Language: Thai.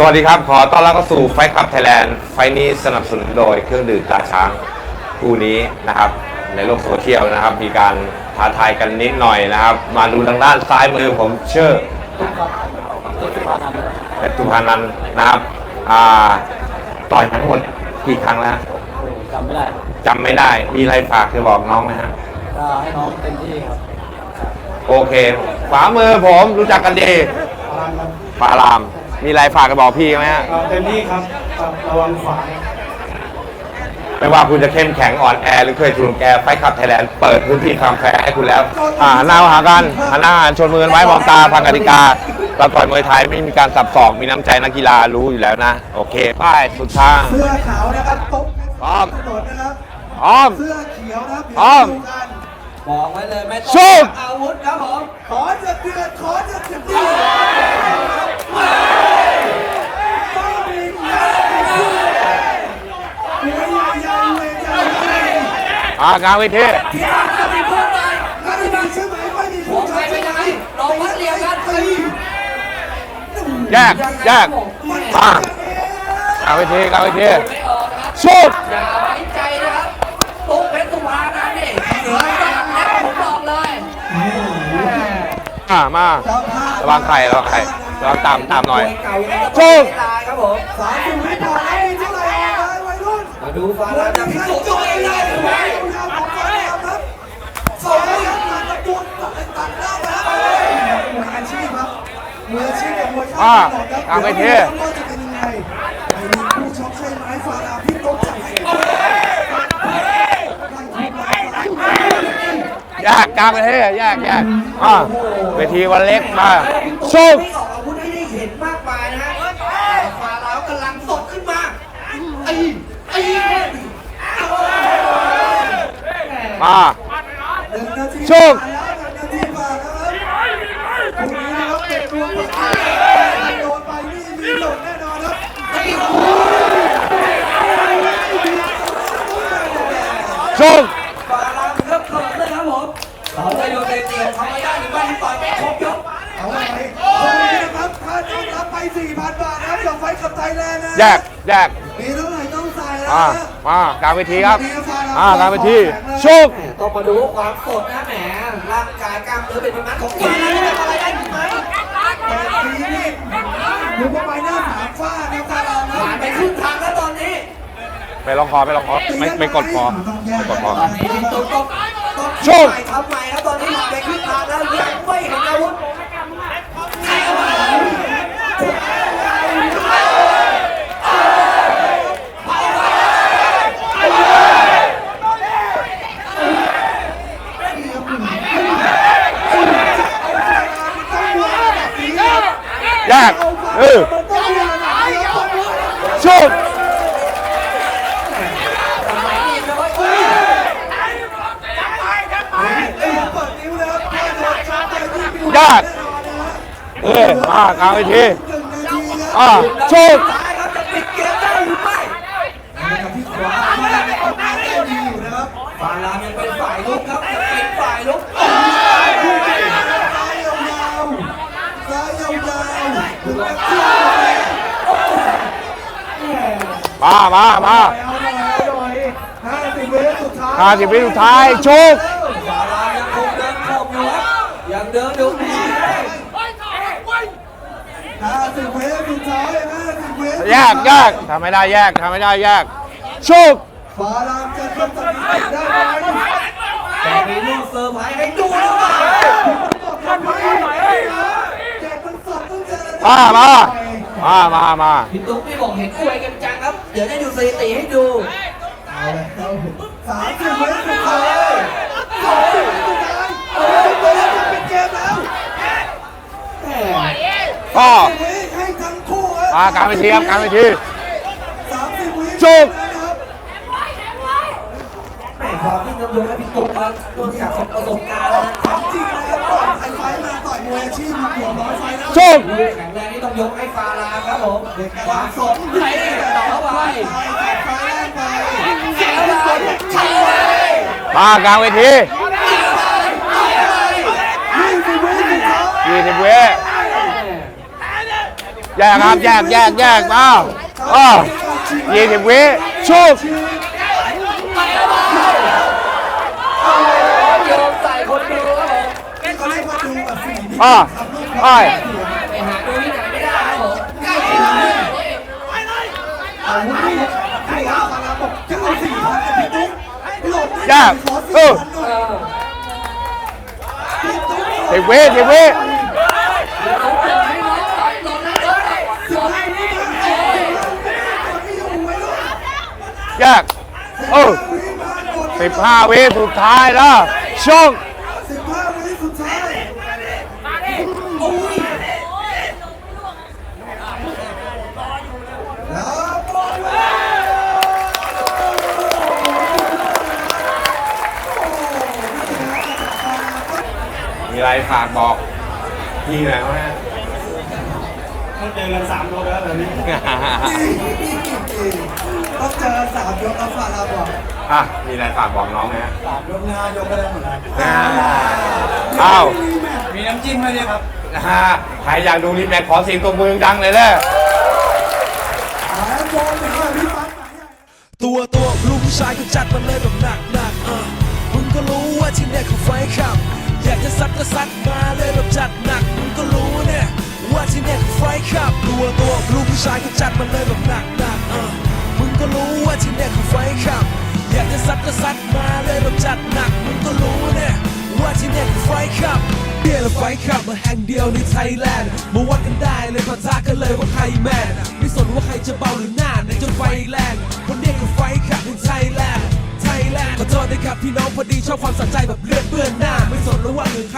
สวัสดีครับ ขอต้อนรับเข้าสู่ไฟคับไทยแลนด์ไฟล์นี้สนับสนุนโดยเครื่องดื่มตราช้างคู่นี้นะครับ ในโลกโซเชียลนะครับ มีการท้าทายกันนิดหน่อยนะครับ มาดูทางด้านซ้ายมือผมเชื่อเพชรสุพรรณนันท์นะครับอ่าต่อยมาทั้งหมดกี่ครั้งแล้วจำไม่ได้ จำไม่ได้ มีอะไรฝากจะบอกน้องไหมฮะก็ให้น้องเต็มที่ครับ โอเคขวามือผมรู้จักกันดีฟาราม มีอะไรฝากจะบอกพี่ไหมฮะ เต็มที่ครับระวังขวาไม่ว่าคุณจะเข้มแข็งอ่อนแอหรือเคยถูกแกไฟขับไทยแลนด์เปิดพื้นที่ความแฟร์ให้คุณแล้ว อ่าหันหน้ามาหากันหันหน้าชนมือกันไว้มองตาฟังกติกาเราต่อยมวยไทยไม่มีการสับสอกมีน้ำใจนักกีฬารู้อยู่แล้วนะ โอเคป้ายสุดทาง เสื้อขาวนะครับตบพร้อม ถนนนะครับอ้อม เสื้อเขียวนะครับอ้อมเดี๋ยวดูกันบอกไว้เลยไม่ต้องสู้ อาวุธครับผมขอจะเดือดขอจะเดือดไม่มีเวใหญ่ใหญ่เวใหญ่ใหญ่ อ่ากลางเวทีไม่มีใช่ไหมไม่มีผู้ชายใช่ไหมลองวัดเรียงกันตีแยกแยกมากลางเวทีกลางเวทีสู้อย่าไว้ใจนะครับตุ๊กเพชรสุภานันท์นี่เหนือจากแล้ผมบอกเลยอ่ามาเจ้าภาพระวังไข่ระวังไข่ระวังตามตามหน่อยเก่ายังไงก็สู้ไม่ตายครับผมสามสิบวินาทีเท่าไหร่เอาไว้วัยรุ่นมาดูฟาราจะพิสูจน์ตัวเองได้หรือไม่ สองตัดตะปูตัดตัดหน้ามามืออาชีพครับมืออาชีพกับม วยชาอ่าติครับตามไปเท่ว่าจะเป็นยังไงไม่มีผู้ชกใช่ไหมฟางจับให้แยกกลางเทีแยกแยกอ่าเวทีวันเล็กมาสู้ไม่ออกอาวุธให้ได้เห็นมากมายนะฮะฟาราก็กำลังสดขึ้นมาไอ้ไอ้มาหนึ่งนาทีโชค ผ่านแล้วหนึ่งนาทีผ่านแล้วครับพรุ่งนี้นะครับเด็กดวงประกาศโดนไปนี่มีหล่นแน่นอนครับ สู้ฟารามเริ่มเขินเลยครับผมเขาจะโยนเตะเตียวทำไม่ได้หรือไม่ให้ต่อยครบยกเอาไว้พรุ่งนี้นะครับค่าตัวรับไป4,000บาทนะครับจากไฟกับไทยแลนด์นะแยกแยกมีเท่าไหร่ต้องใส่แล้วอ่านะมากลางเวทีครับ อ่ากลางเวทีชคแหมต้องมาดูความสดนะแหมร่างกายกล้ามเนื้อเป็นมัดของฟาราจะทำอะไรได้อีกไหมแต่ทีนี้ดูว่าไปหน้าสามฟาดนะฟารานะผ่านไปครึ่งทางแล้วตอนนี้ ไปลองคอไปลองคอไม่ไม่กดคอไม่กดคอตอนนี้ต้องต้องต้องโชคใหม่ทำใหม่ครับตอนนี้ผ่านไปครึ่งทางแล้วยังไม่เห็นอาวุธ แยกเออโชค ทำไมนี่ไม่ค่อย เปิดนิ้วนะครับแค่โดนช็อตไปที่ผิว แยกแน่นอนนะเออมากลางเวทีหนึ่งนาทีนะอ่าโชคซ้ายครับจะปิดเกมได้หรือไม่นะครับที่ขวาฟาราเนี่ยเอามาได้ดีอยู่นะครับฟารายังเป็นฝ่ายลุกครับยังเป็นฝ่ายลุกซ้ายยาวๆซ้ายยาวๆถึงจะขึ้นไปมามามาเอาหน่อยเอาหน่อยห้าสิบวิสุดท้ายห้าสิบวิสุดท้ายโชค ฟารายังคงเดินขบอยู่ครับยังเดินอยู่ ห้าสิบวิสุดท้ายห้าสิบวิ แยกแยกทำไม่ได้แยกทำไม่ได้แยกโชคฟารามจะทำสถิติได้ไหมแต่มีลูกเซอร์ไพรส์ให้ดูหรือเปล่าทำไมแจกมันสดต้องเจอมามามามามาพี่ตุ๊กพี่บอกเห็นอวยกันจังครับ เดี๋ยวจะดูสถิติให้ดูเอาแล้วสามสิบวิสุดท้ายสามสิบวิสุดท้ายเอาสิบวิจะปิดเกมแล้วก็วิให้ทั้งคู่ มากลางเวทีครับกลางเวทีสามสิบวิจุกนะครับแหม่ความที่กำลังให้พี่ตุ๊กครับตัวจากประสบการณ์นะของจริงนะครับต่อยไทยไฟท์มาต่อยมวยอาชีพมาเกือบร้อยไฟท์แล้วโชคดูแข็งแรงนี่ต้องยกให้ฟาราครับผมความสดใช้ต่อเข้าไปไฟท์ไฟท์แรกไปเสียอะไรใช้อะไรมากลางเวทียี่สิบวิสุดท้าย ยี่สิบเว แยกครับแยกแยกแยกมาอ้อยี่สิบวิชุบโยมใส่คนดูครับผมเขาเรียกออ้ออ้อยไปหาดูที่ไหนไม่ได้ครับผมใกล้ถึงแล้วอาวุธนี่ใครเอาพลังบอกจะเอาสี่พันกับพี่ตุ๊กหลบแยกขอเอสี่อพันหน่อยเออพี่ตุ๊กสิบวิสิบวิ สิบห้าวินะพี่อยู่ไว้ลูก แยกเออวิมาหมดสิบห้าวิสุดท้ายแล้วชุบสิบห้าวิสุดท้ายแล้วหมดเวลามีอะไรฝากบอกพี่หน่อยไหมต้องเจอกันสามยกแล้วเหรอนี่ต้องเจอ กันสามยกแล้วฝ่าเราบอกอะ มีอะไรฝากบอกน้องไหมฮะสามยกหน้ายกก็ได้หมดเลยอ้าว มีน้ำจิ้มไหมเนี่ยครับนะฮะใครอยากดูรีแมทขอเสียงตัวมือดังเลยเด้อ หาโดนหาพี่ปั๊บ ตัวตัวลูกผู้ชายก็จัดมันเลยแบบหนักหนักๆเออมึงก็รู้ว่าที่เนี่ยเขาไฟขับ อยากจะซัดก็ซัดมาเลยแบบจัดหนักมึงก็รู้เนี่ยว่าที่เนี่ยเขาไฟขับ ตัวตัวลูกผู้ชายก็จัดมันเลยแบบหนักหนักๆเออ ซัดก็ซัดมาเลยแบบจัดหนักมึงก็รู้เนี่ยว่าที่เนี่ยไฟขับเดียร์ไฟขับมาแห่งเดียวในไทยแลนด์มาวัดกันได้เลยปะทะกันเลยว่าใครแมนไม่สนว่าใครจะเบาหรือหน้าในจนไฟแรงคนเนี้ยคือไฟขับในไทยแลนด์ไทยแลนด์ขอโทษนะครับพี่น้องพอดีชอบความสะใจแบบเลือดเปื้อนหน้า ไม่สนระวว่าหรือใครแม่งจะ